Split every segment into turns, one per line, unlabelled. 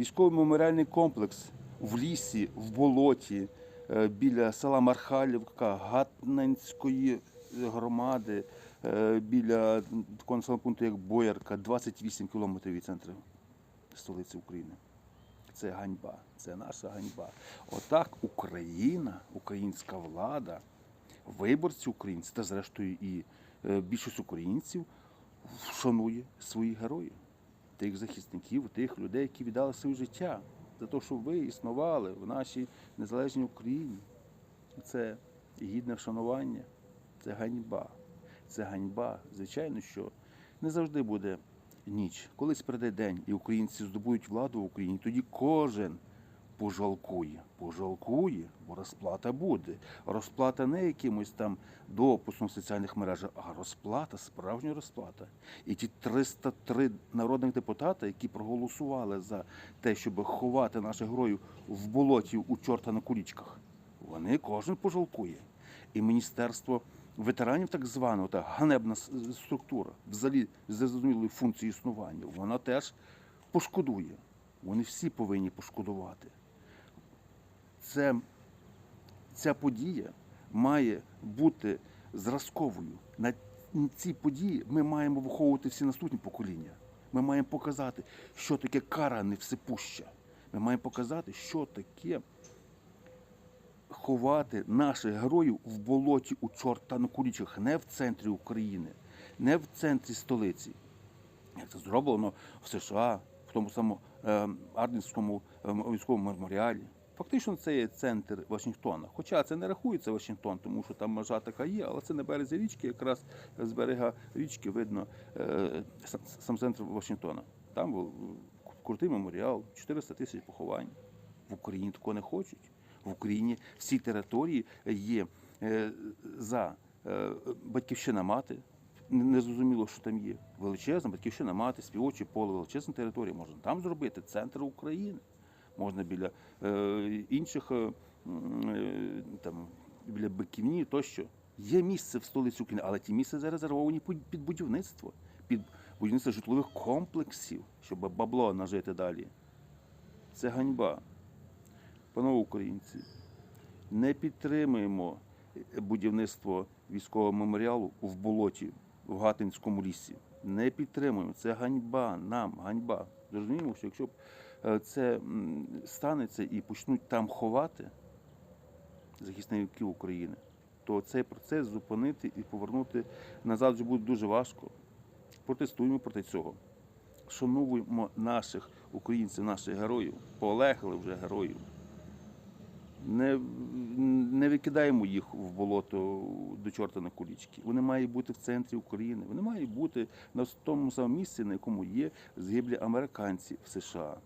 Військовий меморіальний комплекс в лісі, в болоті, е, біля села Мархалівка, Гатненської громади, е, біля такого населеного пункту, як Боярка, 28 кілометрів від центру столиці України. Це ганьба, це наша ганьба. Отак Україна, українська влада, виборці українці та зрештою і е, більшість українців шанує своїх героїв, тих захисників, тих людей, які віддали своє життя за те, щоб ви існували в нашій незалежній Україні. Це гідне вшанування, це ганьба. Це ганьба. Звичайно, що не завжди буде ніч. Колись прийде день, і українці здобудуть владу в Україні, тоді кожен пожалкує. Пожалкує, бо розплата буде. Розплата не якимось там допусом в соціальних мережах, а розплата, справжня розплата. І ті 303 народних депутата, які проголосували за те, щоб ховати наших героїв в болоті у чорта на кулічках, вони кожен пожалкує. І міністерство ветеранів, так званого, та ганебна структура, взагалі з зрозумілою функцією існування, вона теж пошкодує. Вони всі повинні пошкодувати. Це, ця подія має бути зразковою. На цій події ми маємо виховувати всі наступні покоління. Ми маємо показати, що таке кара невсипуща. Ми маємо показати, що таке ховати наших героїв в болоті у чорта на кулічах, не в центрі України, не в центрі столиці. Як це зроблено в США, в тому самому е, Арденському е, військовому меморіалі. Фактично це є центр Вашингтона. Хоча це не рахується Вашингтон, тому що там межа така є, але це на березі річки, якраз з берега річки видно е, сам, центр Вашингтона. Там був крутий меморіал, 400 тисяч поховань. В Україні такого не хочуть. В Україні всі території є е, за е, батьківщина мати. Не зрозуміло, що там є. Величезна батьківщина мати, співочі поле, величезна територія. Можна там зробити центр України. Можна біля е, інших е, е, там біля Биківні тощо. Є місце в столиці України, але ті місця зарезервовані під будівництво, під будівництво житлових комплексів, щоб бабло нажити далі. Це ганьба. Панове українці, не підтримуємо будівництво військового меморіалу в болоті в Гатинському лісі. Не підтримуємо. Це ганьба нам, ганьба. Зрозуміємо, що якщо б це станеться і почнуть там ховати захисників України, то цей процес зупинити і повернути назад вже буде дуже важко. Протестуємо проти цього. Шануємо наших українців, наших героїв, полегли вже героїв. Не, не викидаємо їх в болото до чорта на кулічки. Вони мають бути в центрі України. Вони мають бути на тому самому місці, на якому є згиблі американці в США,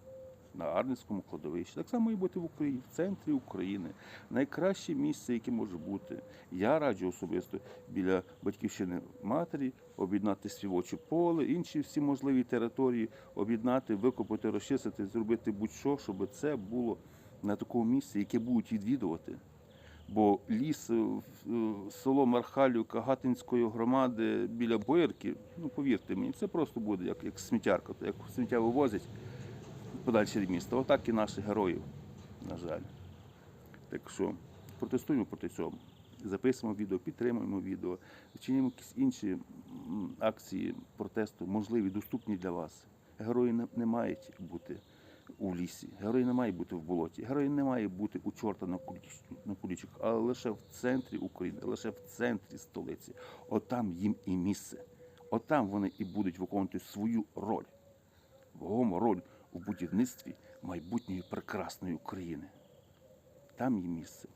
на Арнівському кладовищі. Так само має бути в Україні, в центрі України. Найкраще місце, яке може бути. Я раджу особисто біля батьківщини матері об'єднати співоче поле, інші всі можливі території об'єднати, викопати, розчистити, зробити будь-що, щоб це було на такому місці, яке будуть відвідувати. Бо ліс, е, е, село Мархалівка Гатинської громади біля Боярки, ну повірте мені, це просто буде як, як сміттярка, як сміття вивозять подальше від міста. Отак і наших героїв, на жаль. Так що протестуємо проти цього. Записуємо відео, підтримуємо відео, чинимо якісь інші акції протесту, можливі, доступні для вас. Герої не, не мають бути у лісі, герої не мають бути в болоті, герої не мають бути у чорта на куліч- на кулічок, а лише в центрі України, лише в центрі столиці. Отам їм і місце. Отам вони і будуть виконувати свою роль. Вагому роль у будівництві майбутньої прекрасної України. Там є місце.